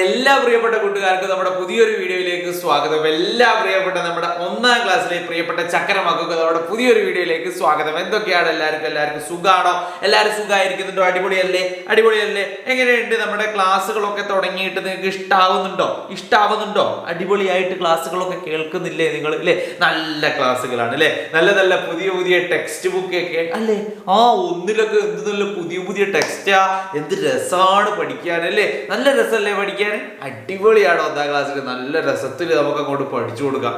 എല്ലാ പ്രിയപ്പെട്ട കൂട്ടുകാർക്കും നമ്മുടെ പുതിയൊരു വീഡിയോയിലേക്ക് സ്വാഗതം. എല്ലാ പ്രിയപ്പെട്ട നമ്മുടെ ഒന്നാം ക്ലാസ്സിലെ പ്രിയപ്പെട്ട ചക്രമാക്കുക നമ്മുടെ പുതിയൊരു വീഡിയോയിലേക്ക് സ്വാഗതം. എന്തൊക്കെയാണ്? എല്ലാവർക്കും എല്ലാവർക്കും സുഖമാണോ എല്ലാവരും സുഖമായിരിക്കുന്നുണ്ടോ അടിപൊളിയല്ലേ? അടിപൊളിയല്ലേ? എങ്ങനെയുണ്ട് നമ്മുടെ ക്ലാസ്സുകളൊക്കെ തുടങ്ങിയിട്ട് നിങ്ങൾക്ക് ഇഷ്ടാവുന്നുണ്ടോ? ഇഷ്ടാവുന്നുണ്ടോ? അടിപൊളിയായിട്ട് ക്ലാസ്സുകളൊക്കെ കേൾക്കുന്നില്ലേ നിങ്ങൾ? അല്ലേ നല്ല ക്ലാസ്സുകളാണ് അല്ലേ നല്ല നല്ല പുതിയ പുതിയ ടെക്സ്റ്റ് ബുക്ക് ഒക്കെ. അല്ലേ? ആ ഒന്നിലൊക്കെ എന്ത് നല്ല പുതിയ പുതിയ ടെക്സ്റ്റാ എന്ത് രസമാണ് പഠിക്കാൻ അല്ലേ? നല്ല രസമല്ലേ പഠിക്കാൻ? അടിപൊളിയാണ് ഒന്നാം ക്ലാസ്സിൽ നല്ല രസത്തിൽ നമുക്ക് അങ്ങോട്ട് പഠിച്ചു കൊടുക്കാം.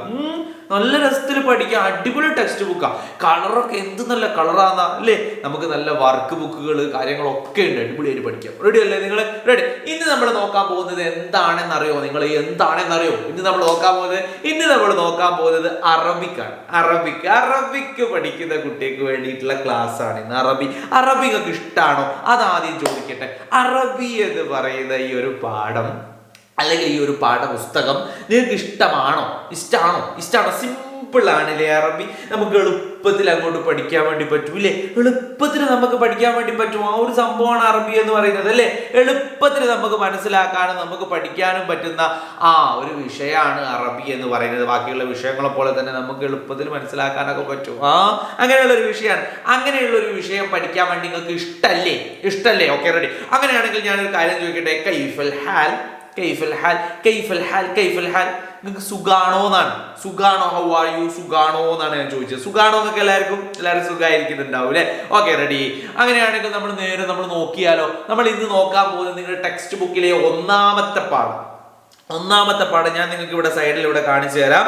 നല്ല രസത്തിൽ പഠിക്കാം. അടിപൊളി ടെക്സ്റ്റ് ബുക്കാ കളറൊക്കെ എന്ത് നല്ല കളറാന്നാ അല്ലേ? നമുക്ക് നല്ല വർക്ക് ബുക്കുകൾ കാര്യങ്ങളൊക്കെ ഉണ്ട്. അടിപൊളിയായിട്ട് പഠിക്കാം. റെഡി അല്ലേ നിങ്ങൾ റെഡി ഇന്ന് നമ്മൾ നോക്കാൻ പോകുന്നത് എന്താണെന്നറിയോ നിങ്ങൾ എന്താണെന്നറിയോ? ഇന്ന് നമ്മൾ നോക്കാൻ പോകുന്നത്? ഇന്ന് നമ്മൾ നോക്കാൻ പോകുന്നത് അറബിക്കാണ്. അറബിക് അറബിക്ക് പഠിക്കുന്ന കുട്ടിക്ക് വേണ്ടിയിട്ടുള്ള ക്ലാസ് ആണ് ഇന്ന്. അറബി അറബി നിങ്ങൾക്ക് ഇഷ്ടമാണോ അതാദ്യം ചോദിക്കട്ടെ. അറബി എന്ന് പറയുന്ന ഈ ഒരു പാഠം അല്ലെങ്കിൽ ഈ ഒരു പാഠപുസ്തകം നിങ്ങൾക്ക് ഇഷ്ടമാണോ ഇഷ്ടമാണോ ഇഷ്ടമാണോ സിമ്പിൾ ആണല്ലേ അറബി? നമുക്ക് എളുപ്പത്തിൽ അങ്ങോട്ട് പഠിക്കാൻ വേണ്ടി പറ്റും ഇല്ലേ എളുപ്പത്തിൽ നമുക്ക് പഠിക്കാൻ വേണ്ടി പറ്റും. ആ ഒരു സംഭവമാണ് അറബി എന്ന് പറയുന്നത് അല്ലേ? എളുപ്പത്തിൽ നമുക്ക് മനസ്സിലാക്കാനും നമുക്ക് പഠിക്കാനും പറ്റുന്ന ആ ഒരു വിഷയമാണ് അറബി എന്ന് പറയുന്നത്. ബാക്കിയുള്ള വിഷയങ്ങളെ പോലെ തന്നെ നമുക്ക് എളുപ്പത്തിൽ മനസ്സിലാക്കാനൊക്കെ പറ്റും. ആ അങ്ങനെയുള്ള ഒരു വിഷയമാണ്. അങ്ങനെയുള്ള ഒരു വിഷയം പഠിക്കാൻ വേണ്ടി നിങ്ങൾക്ക് ഇഷ്ടല്ലേ? ഇഷ്ടല്ലേ? ഓക്കെ റെഡി അങ്ങനെയാണെങ്കിൽ ഞാനൊരു കാര്യം ചോദിക്കട്ടെ? കൈഫൽ ഹാൽ കൈഫൽ ഹാൽ കൈഫൽ ഹാൽ കൈഫൽ ഹാൽ നിങ്ങൾക്ക് സുഖാണോ എന്നാണ്. സുഖാണോ? ഹൗ ആർ യു സുഖാണോ എന്നാണ് ഞാൻ ചോദിച്ചത്. സുഖാണോ എന്നൊക്കെ എല്ലാവർക്കും എല്ലാവരും സുഖമായിരിക്കുന്നുണ്ടാവും അല്ലേ? ഓക്കെ റെഡി അങ്ങനെയാണെങ്കിൽ നമ്മൾ നേരെ നമ്മൾ നോക്കിയാലോ? നമ്മൾ ഇന്ന് നോക്കാൻ പോകുന്നത് നിങ്ങളുടെ ടെക്സ്റ്റ് ബുക്കിലെ ഒന്നാമത്തെ പാഠം ഒന്നാമത്തെ പാഠം ഞാൻ നിങ്ങൾക്ക് ഇവിടെ സൈഡിൽ ഇവിടെ കാണിച്ചു തരാം.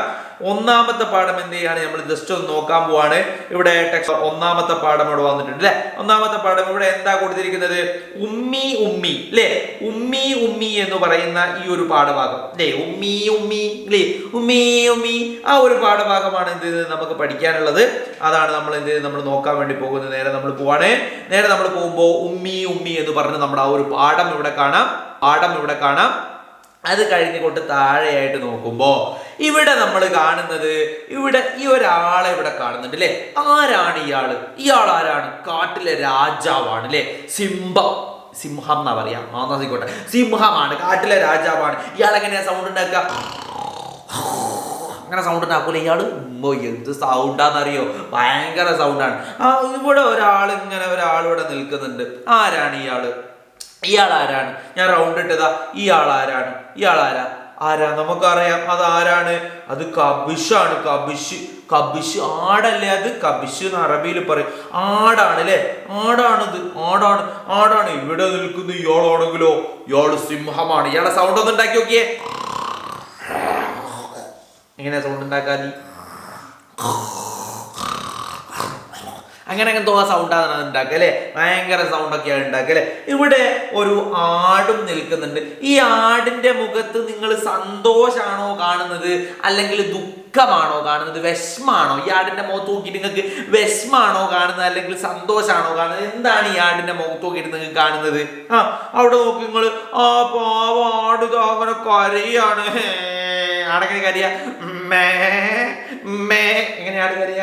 ഒന്നാമത്തെ പാഠം എന്ത് ചെയ്യാണ്? നമ്മൾ ജസ്റ്റ് ഒന്ന് നോക്കാൻ പോവാണ്. ഇവിടെ ടെക്സ്റ്റ് ഒന്നാമത്തെ പാഠം ഇവിടെ വന്നിട്ടുണ്ട് അല്ലെ? ഒന്നാമത്തെ പാഠം ഇവിടെ എന്താ കൊടുത്തിരിക്കുന്നത്? ഉമ്മി ഉമ്മി അല്ലേ? ഉമ്മി ഉമ്മി എന്ന് പറയുന്ന ഈ ഒരു പാഠഭാഗം അല്ലേ? ഉമ്മി ഉമ്മി അല്ലേ? ഉമ്മി ഉമ്മി. ആ ഒരു പാഠഭാഗമാണ് എന്ത് ചെയ്തത് നമുക്ക് പഠിക്കാനുള്ളത്. അതാണ് നമ്മൾ എന്ത് ചെയ്ത് നമ്മൾ നോക്കാൻ വേണ്ടി പോകുന്നത്. നേരെ നമ്മൾ പോവാണ്. നേരെ നമ്മൾ പോകുമ്പോൾ ഉമ്മി ഉമ്മി എന്ന് പറഞ്ഞ് നമ്മുടെ ആ ഒരു പാഠം ഇവിടെ കാണാം. പാഠം ഇവിടെ കാണാം. അത് കഴിഞ്ഞുകൊണ്ട് താഴെയായിട്ട് നോക്കുമ്പോൾ ഇവിടെ നമ്മൾ കാണുന്നത് ഇവിടെ ഈ ഒരാളെ ഇവിടെ കാണുന്നുണ്ട് അല്ലേ ആരാണ് ഇയാൾ? ഇയാൾ ആരാണ്? കാട്ടിലെ രാജാവാണ് അല്ലേ സിംഹം. സിംഹം എന്നാ പറയാ? ആന്നാസിക്കോട്ടെ സിംഹമാണ് കാട്ടിലെ രാജാവാണ്. ഇയാൾ എങ്ങനെയാ സൗണ്ട് ഉണ്ടാക്കുക? അങ്ങനെ സൗണ്ട് ഉണ്ടാക്കൂല ഉമ്മോ എന്ത് സൗണ്ടാന്നറിയോ ഭയങ്കര സൗണ്ടാണ് ആ ഇവിടെ ഒരാൾ ഇങ്ങനെ ഒരാൾ ഇവിടെ നിൽക്കുന്നുണ്ട്. ആരാണ് ഇയാൾ? ഇയാൾ ആരാണ് ഞാൻ റൗണ്ട് ഇട്ടതാ. ഇയാൾ ആരാണ് ഇയാൾ ആരാ? ആരാ നമുക്കറിയാം. അത് ആരാണ് അത് കബിഷാണ്. കബിഷ്. കബിഷ് ആടല്ലേ അത്? കബിഷ് എന്ന് അറബിയിൽ പറയും. ആടാണ് അല്ലേ ആടാണിത്. ആടാണ്. ആടാണ്. ഇവിടെ നിൽക്കുന്ന ഇയാളാണെങ്കിലോ ഇയാൾ സിംഹമാണ്. ഇയാളെ സൗണ്ട് ഒന്ന് ഉണ്ടാക്കി നോക്കിയേ. എങ്ങനെയാ സൗണ്ട് ഉണ്ടാക്കാതി അങ്ങനെ അങ്ങനത്തെ ആ സൗണ്ടാണ് അത് ഉണ്ടാക്കുക അല്ലേ? ഭയങ്കര സൗണ്ടൊക്കെയാണ് ഉണ്ടാക്കുക അല്ലേ? ഇവിടെ ഒരു ആടും നിൽക്കുന്നുണ്ട്. ഈ ആടിന്റെ മുഖത്ത് നിങ്ങൾ സന്തോഷാണോ കാണുന്നത്? അല്ലെങ്കിൽ ദുഃഖമാണോ കാണുന്നത്? വിഷമാണോ? ഈ ആടിന്റെ മുഖത്ത് നോക്കിയിട്ട് നിങ്ങൾക്ക് വിഷമാണോ കാണുന്നത്? അല്ലെങ്കിൽ സന്തോഷാണോ കാണുന്നത്? എന്താണ് ഈ ആടിന്റെ മുഖത്ത് നോക്കിയിട്ട് നിങ്ങൾക്ക് കാണുന്നത്? ആ അവിടെ നോക്കി നിങ്ങൾ ആ പാവ ആട് അങ്ങനെ കരയാണ്. ആടെങ്ങനെ കരയ. മേ മേ എങ്ങനെയാണ് കരയ.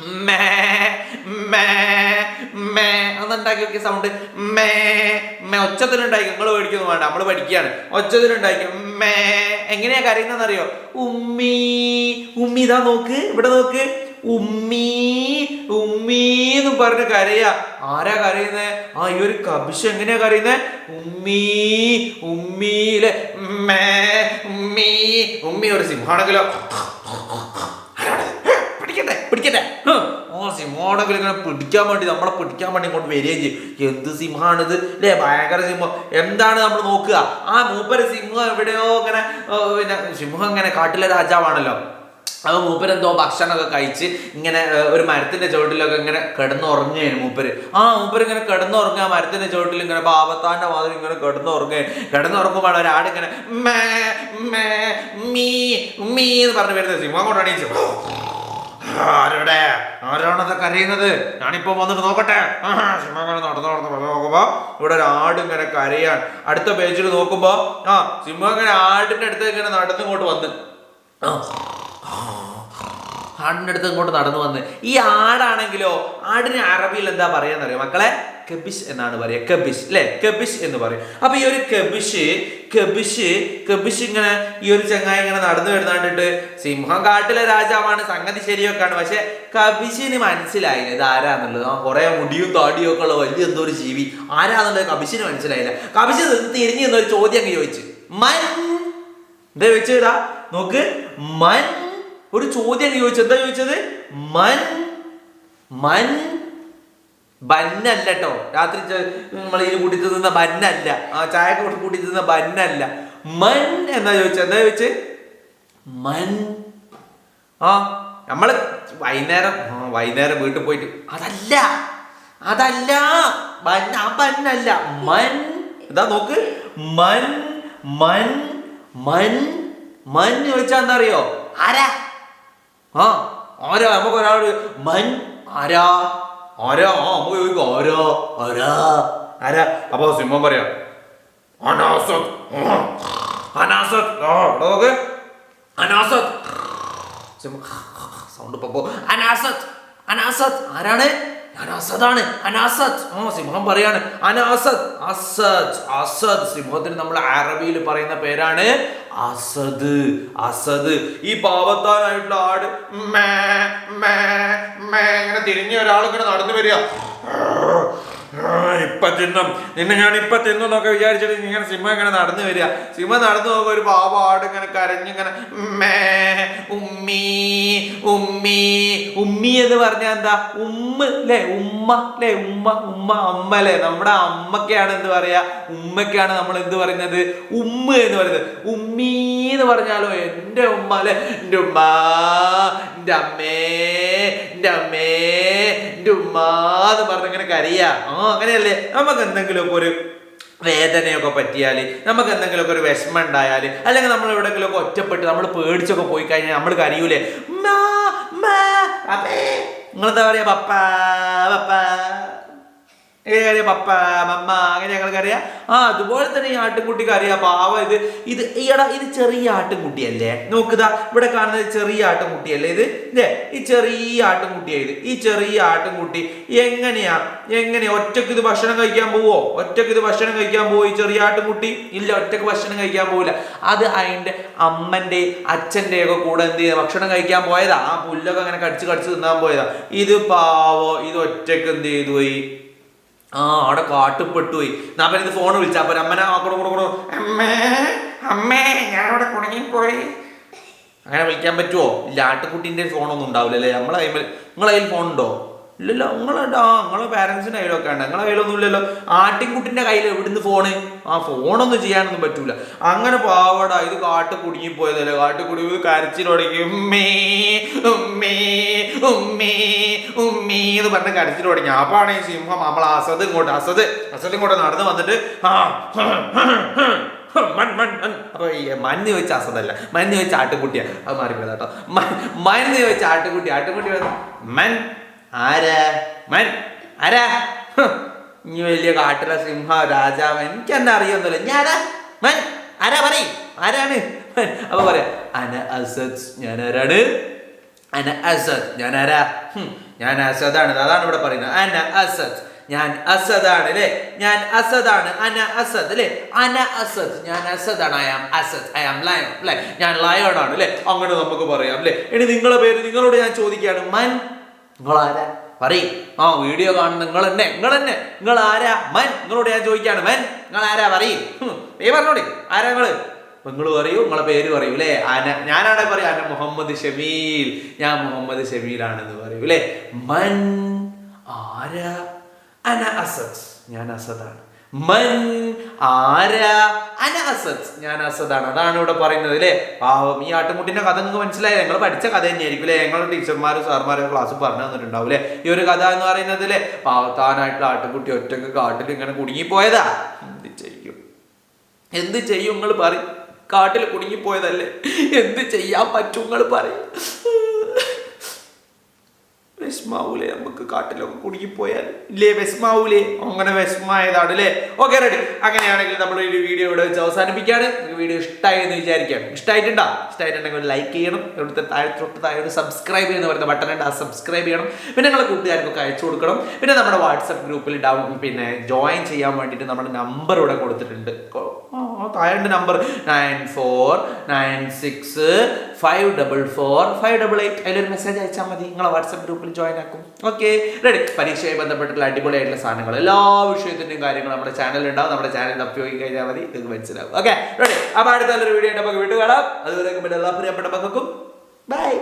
മേ മേ ഒന്നുണ്ടാക്കി നോക്കിയ സൗണ്ട് മേ മേ. ഒച്ചത്തിനുണ്ടാക്കി നിങ്ങൾ പേടിക്കൊന്നും വേണ്ട. നമ്മൾ പഠിക്കുകയാണ് ഒച്ചത്തിനുണ്ടാക്കി മേ. എങ്ങനെയാ കരയുന്നറിയോ ഉമ്മി. ഉമ്മി ഇതാ നോക്ക്. ഇവിടെ നോക്ക്. ഉമ്മി ഉമ്മി എന്ന് പറഞ്ഞ് കരയാ. ആരാ കരയുന്നേ? ആ ഈ ഒരു കബിഷ് എങ്ങനെയാ കരയുന്നേ? ഉമ്മി ഉമ്മിയിലെ മേ ഉമ്മി. ഉമ്മി ഒരു സിംഹാണെങ്കിലോ പിടിക്കട്ടെ. ഓ സിംഹമാണെങ്കിൽ ഇങ്ങനെ പിടിക്കാൻ വേണ്ടി നമ്മളെ പിടിക്കാൻ വേണ്ടി ഇങ്ങോട്ട് വരികയും ചെയ്യും. എന്ത് സിംഹമാണിത് അല്ലേ ഭയങ്കര സിംഹം. എന്താണ് നമ്മൾ നോക്കുക? ആ മൂപ്പര് സിംഹം എവിടെയോ ഇങ്ങനെ പിന്നെ സിംഹം ഇങ്ങനെ കാട്ടിലെ രാജാവാണല്ലോ. അപ്പൊ മൂപ്പരെന്തോ ഭക്ഷണമൊക്കെ കഴിച്ച് ഇങ്ങനെ ഒരു മരത്തിന്റെ ചുവട്ടിലൊക്കെ ഇങ്ങനെ കിടന്നുറങ്ങുകയാണ് മൂപ്പര്. ആ മൂപ്പര് ഇങ്ങനെ കിടന്നുറങ്ങുക മരത്തിന്റെ ചുവട്ടിൽ ഇങ്ങനെ പാവത്താന്റെ മാതിരി ഇങ്ങനെ കിടന്നുറങ്ങുക കിടന്നുറങ്ങുമ്പോൾ ഒരാട് ഇങ്ങനെ മേ മേ മീ മീ എന്ന് പറഞ്ഞു വരുന്നത്. സിംഹം കൊണ്ടാണ് ആരുടെ? ആരാണത് കരയുന്നത്? ഞാനിപ്പോ വന്നിട്ട് നോക്കട്ടെ. സിംഹങ്ങനെ നടന്നു നടന്നു നടന്ന് നോക്കുമ്പോ ഇവിടെ ഒരു ആട് ഇങ്ങനെ കരയാൻ. അടുത്ത പേജിൽ നോക്കുമ്പോ ആ സിംഹം ഇങ്ങനെ ആടിന്റെ അടുത്ത് ഇങ്ങനെ നടന്നുകൊണ്ട് വന്ന്. ആടിന്റെ അടുത്ത് ഇങ്ങോട്ട് നടന്നു വന്ന്. ഈ ആടാണെങ്കിലോ ആടിന് അറബിയിൽ എന്താ പറയാന്നറിയോ മക്കളെ? കബിഷ് എന്നാണ് പറയുക. കബിഷ് അല്ലെ കബിഷ് എന്ന് പറയും. അപ്പൊ ഈ ഒരു കബിഷ് കബിഷ് കബിഷ് ഇങ്ങനെ ഈ ഒരു ചങ്ങായി ഇങ്ങനെ നടന്നു വരുന്നാണ്ടിട്ട് സിംഹം കാട്ടിലെ രാജാവാണ്. സംഗതി ശരിയൊക്കെയാണ്. പക്ഷെ കബിഷിന് മനസ്സിലായില്ല. ഇത് ആരാന്നുള്ളത്? ആ കുറെ മുടിയും താടിയും ഒക്കെ ഉള്ള വലിയ എന്തോ ഒരു ജീവി. ആരാന്നുള്ളത് കബിഷിന് മനസ്സിലായില്ല. കബിഷ് തിരിഞ്ഞു എന്നൊരു ചോദ്യം അങ്ങ് ചോദിച്ചു. മൻ എന്താ ചോദിച്ചതാ നോക്ക്. മൻ ഒരു ചോദ്യം ചോദിച്ചു. എന്താ ചോദിച്ചത്? മൻ മൻ ബന്നല്ല കേട്ടോ രാത്രി നമ്മൾ ഇതിൽ കൂട്ടി തിന്നുന്ന ബന്നല്ല. ആ ചായ കൂട്ടി തിന്നുന്ന ബന്നല്ല. മൻ എന്നാ ചോദിച്ചത് എന്താ ചോദിച്ച്? മൻ. ആ നമ്മൾ വൈകുന്നേരം വൈകുന്നേരം വീട്ടിൽ പോയിട്ട് അതല്ല. അതല്ല. ബന്നല്ല. മൻ. ഇതാ നോക്ക്. മൻ മൻ മൻ മൻ ചോദിച്ചാ എന്താ അറിയോ ആരാ? ആ ആരാ? നമുക്ക് ഒരാളോട് മൻ ആരാ? ആരാ? ആ അമ്മ ചോദിക്കും ആരാ? ആരാ? ആരാ? അപ്പൊ സിംഹം പറയാ അനാസത് അനാസത് നോക്ക്. അനാസത് സൗണ്ട് ഇപ്പൊ പോ- അനാസത്ത്. അനാസത്ത്. ആരാണ്? ഞാൻ അനാസദ്. ആ സിംഹം പറയാണ് അനാസദ്. Asad Asad. സിംഹത്തിന് നമ്മൾ അറബിയിൽ പറയുന്ന പേരാണ് അസദ്. അസദ്. ഈ പാവത്താനായിട്ടുള്ള ആട് മേ, മേ, മേ ഇങ്ങനെ തിരിഞ്ഞ ഒരാൾ നടന്നു വരിക. ഇപ്പൊ തിന്നും. നിന്നെ ഞാൻ ഇപ്പൊ തിന്നു എന്നൊക്കെ വിചാരിച്ചിട്ട് ഇങ്ങനെ സിംഹം ഇങ്ങനെ നടന്നു വരിക. സിംഹം നടന്നു നോക്കുമ്പോ ഒരു പാവാട് ഇങ്ങനെ കരഞ്ഞിങ്ങനെ മേ ഉമ്മി ഉമ്മി ഉമ്മി എന്ന് പറഞ്ഞാൽ എന്താ? ഉമ്മ അല്ലേ ഉമ്മ അല്ലേ ഉമ്മ ഉമ്മ അമ്മ അല്ലേ നമ്മുടെ അമ്മക്കാണ് എന്ത് പറയാ? ഉമ്മക്കാണ് നമ്മൾ എന്ത് പറയുന്നത്? ഉമ്മ എന്ന് പറയുന്നത്. ഉമ്മി എന്ന് പറഞ്ഞാലോ എന്റെ ഉമ്മ അല്ലെ എന്റെ ഉമ്മ എന്റെ അമ്മേ എന്റെ അമ്മേ എന്റെ എന്ന് പറഞ്ഞ് ഇങ്ങനെ കരയാ. ആ അങ്ങനെയല്ലേ? നമുക്ക് എന്തെങ്കിലുമൊക്കെ ഒരു വേദനയൊക്കെ പറ്റിയാൽ നമുക്ക് എന്തെങ്കിലുമൊക്കെ ഒരു വിഷമം ഉണ്ടായാൽ അല്ലെങ്കിൽ നമ്മൾ എവിടെയെങ്കിലുമൊക്കെ ഒറ്റപ്പെട്ട് നമ്മൾ പേടിച്ചൊക്കെ പോയി കഴിഞ്ഞാൽ നമ്മൾ കരയൂലേ. നിങ്ങളെന്താ പറയാ? പപ്പാ പപ്പ. എങ്ങനെ അറിയാം പപ്പ മമ്മ അങ്ങനെ ഞങ്ങൾക്ക് അറിയാം ആ അതുപോലെ തന്നെ ഈ ആട്ടിൻകുട്ടിക്ക് അറിയാം പാവ ഇത്. ഇത് ഈടാ ഇത് ചെറിയ ആട്ടിൻകുട്ടിയല്ലേ നോക്കുതാ ഇവിടെ കാണുന്നത് ചെറിയ ആട്ടിൻകുട്ടിയല്ലേ ഇത്? ഇല്ലേ ഈ ചെറിയ ആട്ടിൻകുട്ടിയാ ഇത്. ഈ ചെറിയ ആട്ടിൻകുട്ടി എങ്ങനെയാ? എങ്ങനെയാ? ഒറ്റയ്ക്ക് ഇത് ഭക്ഷണം കഴിക്കാൻ പോവോ? ഒറ്റയ്ക്ക് ഇത് ഭക്ഷണം കഴിക്കാൻ പോവോ ഈ ചെറിയ ആട്ടിൻകുട്ടി ഇല്ല ഒറ്റയ്ക്ക് ഭക്ഷണം കഴിക്കാൻ പോവില്ല. അത് അതിന്റെ അമ്മന്റെ അച്ഛന്റെ ഒക്കെ കൂടെ എന്ത് ചെയ്യുക ഭക്ഷണം കഴിക്കാൻ പോയതാ. ആ പുല്ലൊക്കെ അങ്ങനെ കടിച്ച് കടിച്ച് തിന്നാൻ പോയതാ. ഇത് പാവോ? ഇത് ഒറ്റയ്ക്ക് എന്ത് ചെയ്തു പോയി? ആ അവിടെ കാട്ടുപ്പെട്ടു പോയി. ഞാൻ പിന്നെ ഇത് ഫോൺ വിളിച്ചാ അപ്പൊ അമ്മനെ കൂടെ അമ്മേ അമ്മേ ഞാൻ അവിടെ കുടുങ്ങിപ്പോയി. അങ്ങനെ വിളിക്കാൻ പറ്റുമോ ഇല്ല ആട്ടുകുട്ടീന്റെ ഫോണൊന്നും ഉണ്ടാവില്ല അല്ലേ നമ്മളെ നിങ്ങളെ കയ്യിൽ ഫോൺ ഉണ്ടോ? ഇല്ലല്ലോ നിങ്ങളുടെ ആ നിങ്ങളെ പാരൻസിന്റെ കയ്യിലൊക്കെ ഉണ്ട്. നിങ്ങളെ കയ്യിലൊന്നും ഇല്ലല്ലോ ആട്ടിൻകുട്ടിന്റെ കയ്യിൽ എവിടുന്ന് ഫോണ് ആ ഫോണൊന്നും ചെയ്യാനൊന്നും പറ്റൂല. അങ്ങനെ പാവട ഇത് കാട്ട് കുടുങ്ങിപ്പോയതല്ലേ? കാട്ട് കുടുങ്ങി കരച്ചിൽ തുടങ്ങി. ഉമ്മേ ഉമ്മേ ഉമ്മേ ഉമ്മേ എന്ന് പറഞ്ഞ് കരച്ചിൽ തുടങ്ങി. അപ്പാണ് സിംഹം നമ്മൾ അസത് ഇങ്ങോട്ട് അസത് അസത് ഇങ്ങോട്ട് നടന്ന് വന്നിട്ട് ആ മൻ മൻ മൻ അപ്പൊ ഈ മഞ്ഞ് വെച്ച അസതല്ല മഞ്ഞ് വെച്ച ആട്ടുകുട്ടിയാ. അത് മാറിപ്പോയതാട്ടോ. മഞ്ഞ് വെച്ച ആട്ടുകുട്ടി. ആട്ടുകുട്ടി മൻ ആരാ? മൻ. ആരാ? നീ ഇനി വലിയ കാട്ടിലെ സിംഹ രാജാവ് എനിക്ക് എന്നെ അറിയൊന്നുമില്ല ഞാനാ മൻ. ആരാ പറയും? ആരാണ്. അപ്പൊ പറയാ അന അസദ് ഞാൻ ആരാണ് അന അസദ് ഞാൻ ആരാ ഞാൻ അസദാണ്. അതാണ് ഇവിടെ പറയുന്നത്. അന അസദ് ഞാൻ അസദാണ് അല്ലേ ഞാൻ അസദാണ്. അന അസദ് അല്ലേ അന അസദ് ഞാൻ അസദാണ്. I am Asad. I am lion അല്ലേ ഞാൻ ലയൺ ആണ് അല്ലേ അങ്ങനെ നമുക്ക് പറയാം അല്ലേ ഇനി നിങ്ങളുടെ പേര് നിങ്ങളോട് ഞാൻ ചോദിക്കുകയാണ്. മൻ നിങ്ങൾ ആരാ പറയും. ആ വീഡിയോ കാണുന്ന നിങ്ങൾ തന്നെ നിങ്ങൾ തന്നെ നിങ്ങൾ ആരാ മൻ. നിങ്ങളോട് ഞാൻ ചോദിക്കാണ് മൻ. നിങ്ങൾ ആരാ പറയും നീ പറഞ്ഞോടി. ആരാ നിങ്ങൾ? നിങ്ങൾ പറയൂ നിങ്ങളെ പേര് പറയൂ അല്ലേ ആന. ഞാനാണെ പറയും ആന മുഹമ്മദ് ഷമീൽ. ഞാൻ മുഹമ്മദ് ഷമീലാണെന്ന് പറയൂ അല്ലേ മൻ ആരാ? അന അസദ്. ഞാൻ അസദാണ്. മൻ ആരാ ഞാൻ അസദാണ്. അതാണ് ഇവിടെ പറയുന്നത് അല്ലേ പാവം ഈ ആട്ടുമുട്ടിന്റെ കഥ നിങ്ങൾക്ക് മനസ്സിലായി? ഞങ്ങൾ പഠിച്ച കഥ തന്നെയായിരിക്കും അല്ലേ ഞങ്ങളുടെ ടീച്ചർമാരും സാർമാരും ക്ലാസ് പറഞ്ഞു തന്നിട്ടുണ്ടാവും അല്ലേ ഈ ഒരു കഥ എന്ന് പറയുന്നത് അല്ലേ പാവത്താനായിട്ടുള്ള ആട്ടുകുട്ടി ഒറ്റയ്ക്ക് കാട്ടിൽ ഇങ്ങനെ കുടുങ്ങിപ്പോയതാ. എന്ത് ചെയ്യും? എന്ത് ചെയ്യും? നിങ്ങൾ പറയും. കാട്ടിൽ കുടുങ്ങിപ്പോയതല്ലേ? എന്ത് ചെയ്യാൻ പറ്റും? നിങ്ങൾ പറയും. വിസ്മാവൂലേ നമുക്ക് കാട്ടിലൊക്കെ കുടുങ്ങിപ്പോയാൽ? ഇല്ലേ വിസ്മാവൂലേ? അങ്ങനെ വിസ്മായതാണ് അല്ലേ? ഓക്കെ റെഡി അങ്ങനെയാണെങ്കിൽ നമ്മൾ ഒരു വീഡിയോ ഇവിടെ വെച്ച് അവസാനിപ്പിക്കുകയാണ്. നിങ്ങൾക്ക് വീഡിയോ ഇഷ്ടമായി എന്ന് വിചാരിക്കാം ഇഷ്ടമായിട്ടുണ്ടോ ഇഷ്ടമായിട്ടുണ്ടെങ്കിൽ ലൈക്ക് ചെയ്യണം. ഇവിടുത്തെ താഴെ തൊട്ട് താഴെ ഒരു സബ്സ്ക്രൈബ് ചെയ്യുന്ന പറയുന്ന ബട്ടൺ ഉണ്ട്. ആ സബ്സ്ക്രൈബ് ചെയ്യണം. പിന്നെ നിങ്ങളെ കൂട്ടുകാർക്കൊക്കെ അയച്ചു കൊടുക്കണം. പിന്നെ നമ്മുടെ വാട്സപ്പ് ഗ്രൂപ്പിൽ ഡൗൺ പിന്നെ ജോയിൻ ചെയ്യാൻ വേണ്ടിയിട്ട് നമ്മുടെ നമ്പർ ഇവിടെ കൊടുത്തിട്ടുണ്ട്. താഴെ number nine four nine six five double four five double eight അതിലൊരു മെസ്സേജ് അയച്ചാൽ മതി. നിങ്ങളെ വാട്സപ്പ് ഗ്രൂപ്പിൽ ജോയിൻ ആക്കും. ഓക്കെ റെഡി പരീക്ഷയുമായി ബന്ധപ്പെട്ടുള്ള അടിപൊളിയായിട്ടുള്ള സാധനങ്ങൾ. എല്ലാ വിഷയത്തിന്റെയും കാര്യങ്ങൾ നമ്മുടെ ചാനലുണ്ടാവും നമ്മുടെ ചാനൽ ഉപയോഗിക്കാൻ കഴിഞ്ഞാൽ മതി. നിങ്ങൾക്ക് മനസ്സിലാവും. ഓക്കെ റെഡി അപ്പോൾ അടുത്ത നല്ലൊരു വീഡിയോ നമുക്ക് വീണ്ടും കാണാം. അതുവരെ എല്ലാ പ്രിയപ്പെട്ട മക്കൾക്കും. ബൈ